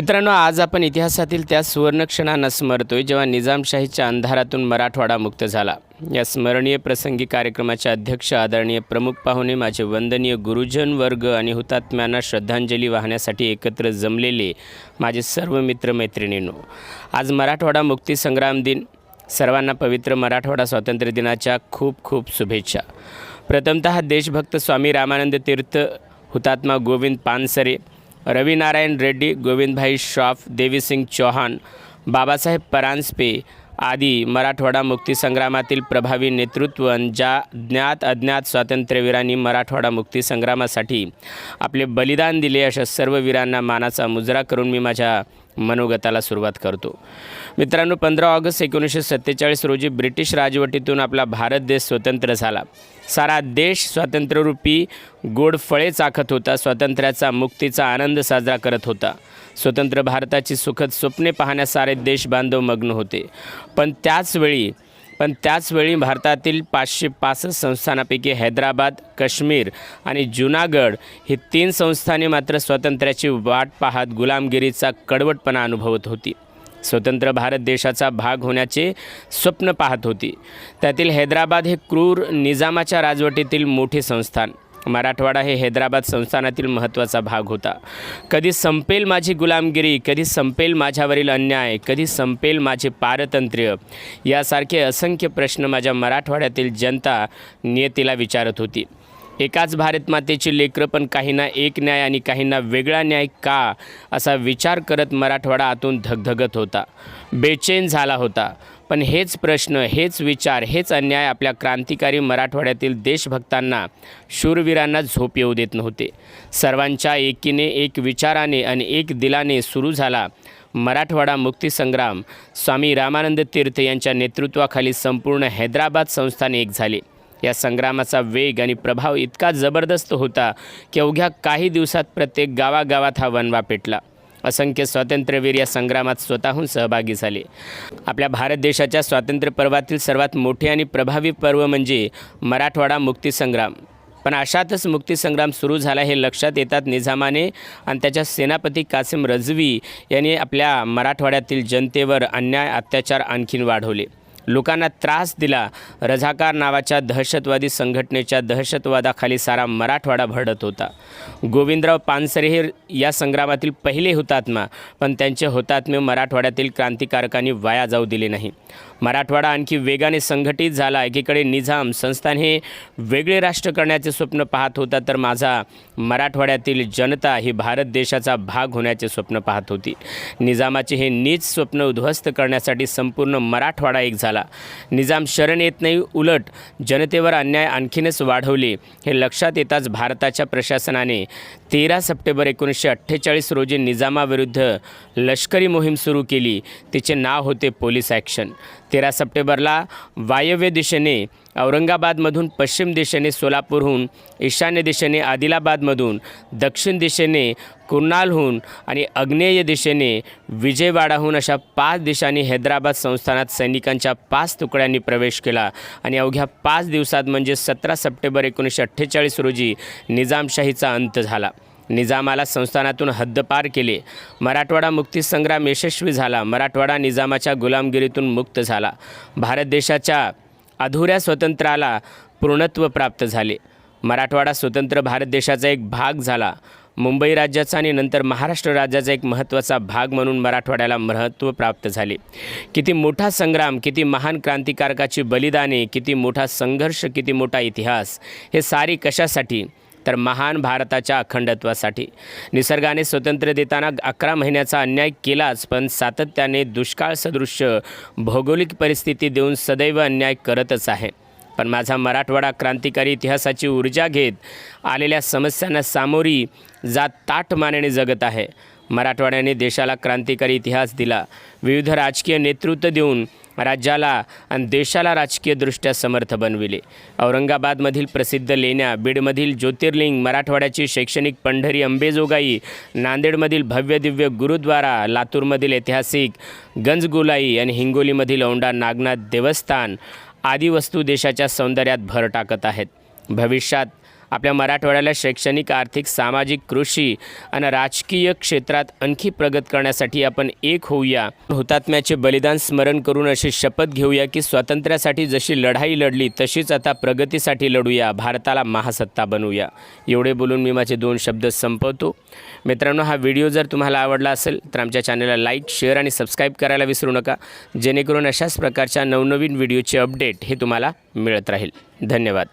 मित्रांनो आज आपण इतिहासातील त्या सुवर्णक्षणांना स्मरतोय जेव्हा निजामशाहीच्या अंधारातून मराठवाडा मुक्त झाला. या स्मरणीय प्रसंगी कार्यक्रमाचे अध्यक्ष आदरणीय प्रमुख पाहुणे माझे वंदनीय गुरुजन वर्ग आणि हुतात्म्यांना श्रद्धांजली वाहण्यासाठी एकत्र जमलेले माझे सर्व मित्रमैत्रिणींनो आज मराठवाडा मुक्तीसंग्राम दिन. सर्वांना पवित्र मराठवाडा स्वातंत्र्य दिनाच्या खूप खूप शुभेच्छा. प्रथमतः देशभक्त स्वामी रामानंद तीर्थ हुतात्मा गोविंद पानसरे रविनारायण रेड्डी गोविंदभाई श्रॉफ देवीसिंग चौहान बाबासाहेब परांजपे आदी मराठवाडा मुक्तीसंग्रामातील प्रभावी नेतृत्व ज्या ज्ञात अज्ञात स्वातंत्र्यवीरांनी मराठवाडा मुक्तीसंग्रामासाठी आपले बलिदान दिले अशा सर्व वीरांना मानाचा मुजरा करून मी माझ्या मनोगताला सुरुवात करतो. मित्रांनो पंधरा ऑगस्ट एकोणीसशे सत्तेचाळीस रोजी ब्रिटिश राजवटीतून आपला भारत देश स्वतंत्र झाला. सारा देश स्वातंत्र्यरूपी गोड फळे चाखत होता स्वातंत्र्याचा मुक्तीचा आनंद साजरा करत होता. स्वतंत्र भारताची सुखद स्वप्ने पाहण्यास सारे देश बांधव मग्न होते. पण त्याचवेळी पण त्याचवेळी भारतातील पाचशे पासष्ट संस्थानापैकी हैदराबाद काश्मीर आणि जुनागड ही तीन संस्थाने मात्र स्वातंत्र्याची वाट पाहत गुलामगिरीचा कडवटपणा अनुभवत होती. स्वतंत्र भारत देशाचा भाग होण्याचे स्वप्न पाहत होती. त्यातील हैदराबाद हे क्रूर निजामाच्या राजवटीतील मोठे संस्थान. मराठवाडा हे हैदराबाद संस्थानातील महत्त्वाचा भाग होता. कधी संपेल माझी गुलामगिरी कधी संपेल माझ्यावरील अन्याय कधी संपेल माझे पारतंत्र्य यासारखे असंख्य प्रश्न माझ्या मराठवाड्यातील जनता नियतीला विचारत होती. एकाच भारतमातेची लेकरं पण काहींना एक न्याय आणि काहींना वेगळा न्याय का असा विचार करत मराठवाडा आतून धगधगत होता. बेचैन झाला होता. पण हेच प्रश्न हेच विचार हेच अन्याय आपल्या क्रांतिकारी मराठवाड्यातील देशभक्तांना शूरवीरांना झोप येऊ देत नव्हते. सर्वांच्या एकीने एक विचाराने आणि एक दिलाने सुरू झाला मराठवाडा मुक्तीसंग्राम. स्वामी रामानंद तीर्थ यांच्या नेतृत्वाखाली संपूर्ण हैदराबाद संस्थाने एक झाले. या संग्रामाचा वेग आणि प्रभाव इतका जबरदस्त होता की अवघ्या काही दिवसात प्रत्येक गावागावात हा वनवा पेटला. असंख्य स्वातंत्र्यवीर या संग्रामात स्वतःहून सहभागी झाले. आपल्या भारत देशाच्या स्वातंत्र्य पर्वातील सर्वात मोठे आणि प्रभावी पर्व म्हणजे मराठवाडा मुक्तीसंग्राम पण अशातच मुक्तीसंग्राम सुरू झाला हे लक्षात येतात निझामाने आणि त्याच्या सेनापती कासिम रजवी यांनी आपल्या मराठवाड्यातील जनतेवर अन्याय अत्याचार आणखीन वाढवले. लोकांना त्रास दिला. रझाकार नावाच्या दहशतवादी संघटनेच्या दहशतवादाखाली सारा मराठवाडा भरडत होता. गोविंदराव पानसरे हे या संग्रामातील पहिले हुतात्मा पण त्यांचे हुतात्मे मराठवाड्यातील क्रांतिकारकांनी वाया जाऊ दिले नाही. मराठवाडा आणखी वेगाने संघटित झाला. एकीकडे निझाम संस्थान हे वेगळे राष्ट्र करण्याचे स्वप्न पाहत होता तर माझा मराठवाड्यातील जनता ही भारत देशाचा भाग होण्याचे स्वप्न पाहत होती. निजामाचे हे नीच स्वप्न उद्ध्वस्त करण्यासाठी संपूर्ण मराठवाडा एक झाला. निजाम शरण येत नाही उलट जनतेवर अन्याय आणखीनच वाढवले. हे लक्षात येताच भारताच्या प्रशासनाने तेरा सप्टेंबर एकोणीसशे अठ्ठेचाळीस रोजी निजामाविरुद्ध लष्करी मोहीम सुरू केली. तिचे नाव होते पोलीस ॲक्शन. तेरा सप्टेंबरला वायव्य दिशेने औरंगाबादमधून पश्चिम दिशेने सोलापूरहून ईशान्य दिशेने आदिलाबादमधून दक्षिण दिशेने कुर्नालहून आणि आग्नेय दिशेने विजयवाडाहून अशा पाच दिशांनी हैदराबाद संस्थानात सैनिकांच्या पाच तुकड्यांनी प्रवेश केला. आणि अवघ्या पाच दिवसात म्हणजे सतरा सप्टेंबर एकोणीसशे अठ्ठेचाळीस रोजी निजामशाहीचा अंत झाला. निजामाला संस्थानातून हद्दपार केले. मराठवाडा मुक्तीसंग्राम यशस्वी झाला. मराठवाडा निजामाच्या गुलामगिरीतून मुक्त झाला. भारत देशाच्या अधुऱ्या स्वतंत्राला पूर्णत्व प्राप्त झाले. मराठवाडा स्वतंत्र भारत देशाचा एक भाग झाला. मुंबई राज्याचा आणि नंतर महाराष्ट्र राज्याचा एक महत्त्वाचा भाग म्हणून मराठवाड्याला महत्त्व प्राप्त झाले. किती मोठा संग्राम किती महान क्रांतिकारकाची बलिदाने किती मोठा संघर्ष किती मोठा इतिहास हे सारी कशासाठी? तर महान भारताच्या अखंडत्वासाठी. निसर्गाने स्वतंत्र देताना अकरा महिन्याचा अन्याय केलाच पण सातत्याने दुष्काळ सदृश्य भौगोलिक परिस्थिती देऊन सदैव अन्याय करतच आहे. पण माझा मराठवाडा क्रांतिकारी इतिहासाची ऊर्जा घेत आलेल्या समस्यांना सामोरी जात ताठ मानेने जगत आहे. मराठवाड्याने देशाला क्रांतिकारी इतिहास दिला. विविध राजकीय नेतृत्व देऊन राज्याला आणि देशाला राजकीयदृष्ट्या समर्थ बनविले. औरंगाबादमधील प्रसिद्ध लेण्या बीडमधील ज्योतिर्लिंग मराठवाड्याची शैक्षणिक पंढरी अंबेजोगाई नांदेडमधील भव्य दिव्य गुरुद्वारा लातूरमधील ऐतिहासिक गंजगोलाई आणि हिंगोलीमधील औंढा नागनाथ देवस्थान आदी वस्तू देशाच्या सौंदर्यात भर टाकत आहेत. भविष्यात आपल्या मराठवाड्याला शैक्षणिक आर्थिक सामाजिक कृषी आणि राजकीय क्षेत्रात आणखी प्रगत करण्यासाठी आपण एक होऊया. हुतात्म्याचे बलिदान स्मरण करून अशी शपथ घेऊया की स्वातंत्र्यासाठी जशी लढाई लढली तशीच आता प्रगतीसाठी लढूया. भारताला महासत्ता बनवूया. एवढे बोलून मी माझे दोन शब्द संपवतो. मित्रांनो हा व्हिडिओ जर तुम्हाला आवडला असेल तर आमच्या चॅनलला लाईक शेअर आणि सबस्क्राईब करायला विसरू नका. जेणेकरून अशाच प्रकारच्या नवनवीन व्हिडिओचे अपडेट हे तुम्हाला मिळत राहील. धन्यवाद.